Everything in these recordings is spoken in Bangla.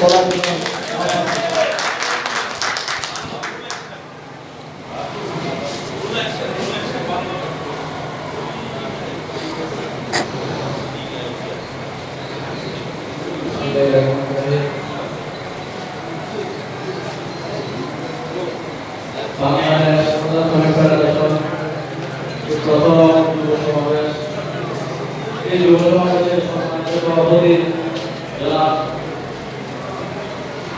বলার জন্য। বাংলাদেশ প্রজাতন্ত্র ফেডারেশন প্রথম যুব সমাবেশ। এই যুব সমাবেশের সম্মানিত সভাপতি জনাব বাংলাদেশ বাংলাদেশ ফেডারেশনের সভাপতি জনাব সম্মানিত রাজনীতি শাহবাগ ভূমিয়া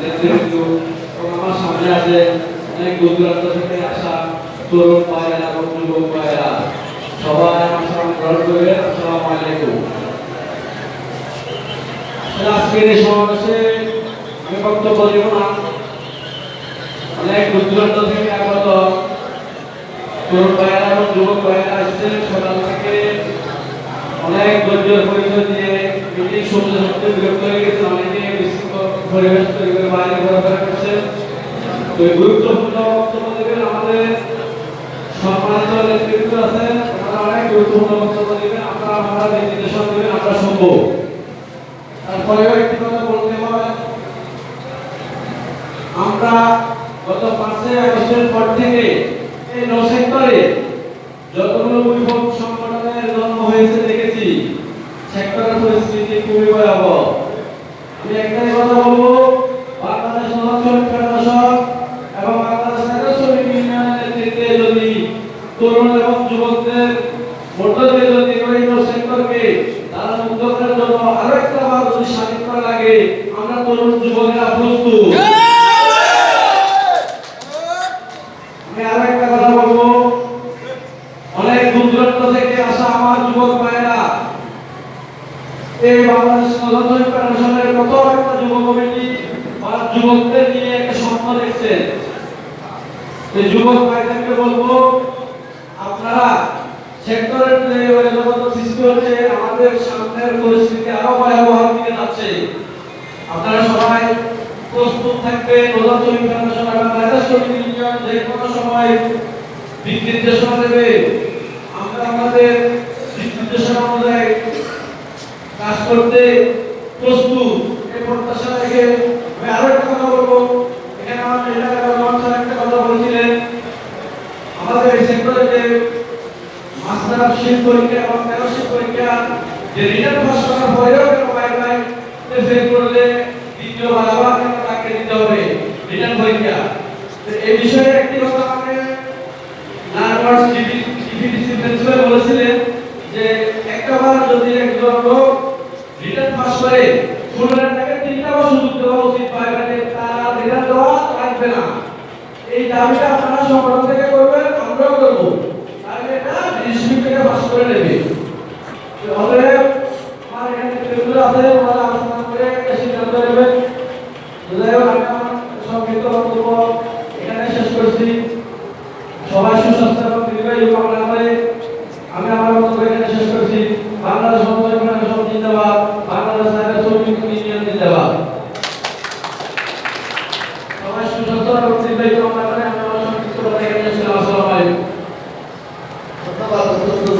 আমার অনেক দূর থেকে আসা তরুণ ভাইয়েরা ভাইয়েরা সবাই আমার সামনে গ্রহণ করে আসসালামু না। অনেক দূর থেকে আগত তরুণ ভাইয়েরা এবং যুবক ভাইয়েরা আসছেন সকাল থেকে অনেক ধৈর্যের পরিচয় দিয়ে মিটিং শুনতে বিরক্ত হয়ে গেছে, অনেকে পরিবেশ তৈরি করে বাইরে ঘোরাফেরা করছে। তো এই গুরুত্বপূর্ণ বক্তব্য দেবেন আমাদের সম্মানিত নেতৃত্ব আছে, ওনারা অনেক গুরুত্বপূর্ণ বক্তব্য দেবেন আপনারা আপনারা দিক নির্দেশনা দেবেন, আমরা শুনব। তারপরেও একটি কথা বলতে হয়, আমরা গত পাঁচই আগস্টের পর থেকে এই নৌ সেক্টরে যতগুলো উদ্ভব সংগঠনের জন্ম হয়েছে পরিস্থিতি খুবই ভয়াবহ। আমি একটাই কথা বলব এবং যুবকদের যদি তারা একটা লাগে আমরা তরুণ যুবকেরা প্রস্তুত আমি আরও একটা কথা বলব অনেক দূর দূরান্ত থেকে আসা আমার যুবক ভাইয়েরা এই বাংলাদেশ নজরুল ফেডারেশনের কত একটা যুব বা যুবকদের নিয়ে একটা স্বপ্ন দেখছেন এই যুবক ভাইদেরকে বলব, আপনারা সেক্টরের যে জগত সৃষ্টি হচ্ছে, আমাদের সামনের পরিস্থিতি আরও ভয়াবহ দিকে যাচ্ছে। আপনারা সবাই প্রস্তুত থাকবে নজরুল ফেডারেশন এবং রাজা শ্রমিক ইউনিয়ন যে কোনো সময় দিক নির্দেশনা দেবে। আমরা আমাদের দিক নির্দেশনা অনুযায়ী কাজ করতে প্রস্তুত। আমি আরও একটা কথা বলব। এখানে আমার এলাকার স্যার একটা কথা বলছিলেন। আমাদের সেক্টরে যে মাস্টার শিপ পরীক্ষা এবং ফেলোশিপ পরীক্ষা যে রিটার্ন পাস করার পরেও কেন বাই বাই ফেল করলে দ্বিতীয়বার আবার কেন তাকে দিতে হবে, রিটার্ন পরীক্ষা। এই বিষয়ে একটি কথা আমাকে নার্ভাস টিভিডিসি প্রিন্সিপাল বলেছিলেন যে একটাবার যদি একজন লোক পাস করে। পুনরায় তাকে তিনটা বছর সুযোগ দেওয়া উচিত প্রাইভেটে তার রিটার্ন দেওয়া লাগবে না। এই দাবিটা আপনারা সংগঠন থেকে করবেন, আমরাও করব। তাহলে এটা ডিসিপি থেকে পাস করে নেবে। অতএব, আমার এখানে যেগুলো আছে ওরা আলোচনা করে একটা সিদ্ধান্ত নেবেন। যাই হোক আমি আমার সংক্ষিপ্ত এখানে আমি আমার বক্তব্য এখানে শেষ করছি। বাংলাদেশ সমাজ জিন্দাবাদ বাংলাদেশ নাগরিক শ্রমিক ইউনিয়ন সুযোগ সবাই সুস্বাস্থ্য